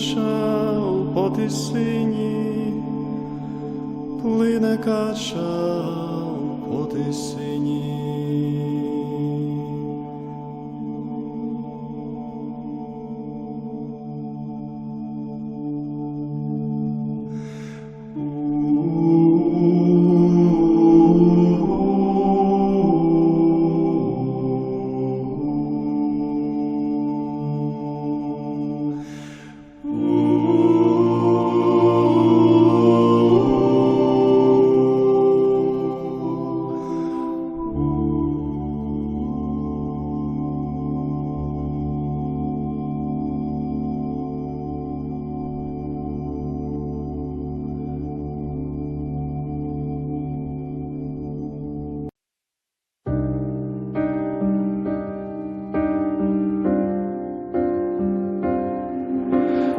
кача по тисині, плине кача по тисині.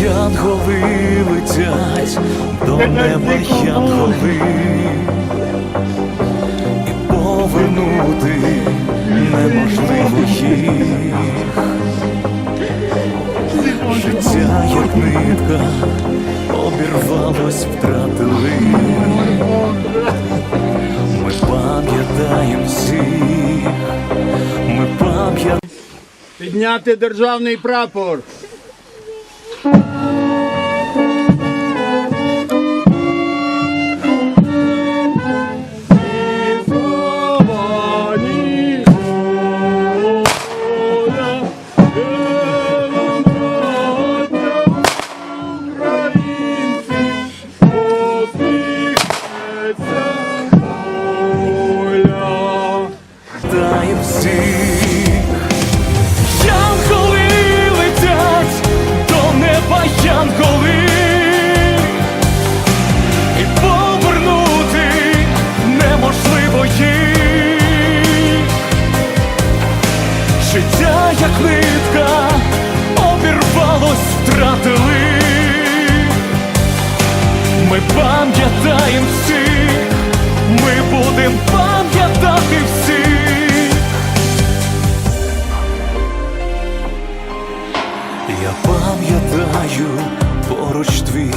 Янголи летять до неба янголи, і повернути неможливо їх. Життя, як нитка, обірвалось, втратили. Ми пам'ятаємо всіх, ми пам'ятаємо. Підняти державний прапор. Thank you. Я пам'ятаю поруч твій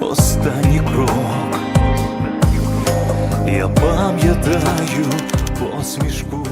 останній крок, я пам'ятаю посмішку.